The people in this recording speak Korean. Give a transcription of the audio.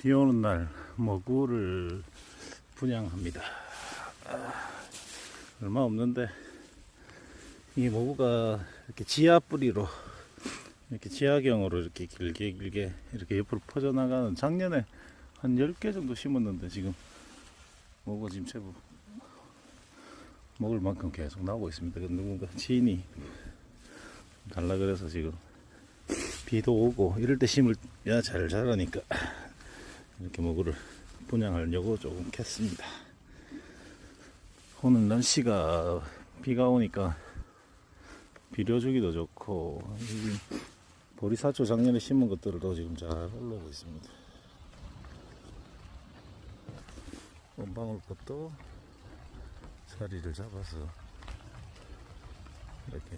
비 오는 날 먹우를 분양합니다. 아, 얼마 없는데 이 먹우가 이렇게 지하 뿌리로 이렇게 지하경으로 이렇게 길게 길게 이렇게 옆으로 퍼져나가는 작년에 한 10개 정도 심었는데 지금 먹우가 지금 제법 먹을 만큼 계속 나오고 있습니다. 그 누군가 지인이 달라 그래서 지금 비도 오고 이럴 때 심을 야 잘 자라니까 이렇게 먹이를 분양하려고 조금 캤습니다. 오늘 날씨가 비가 오니까 비료주기도 좋고 이 보리사초 작년에 심은 것들도 지금 잘 올라오고 있습니다. 원방울꽃도 자리를 잡아서 이렇게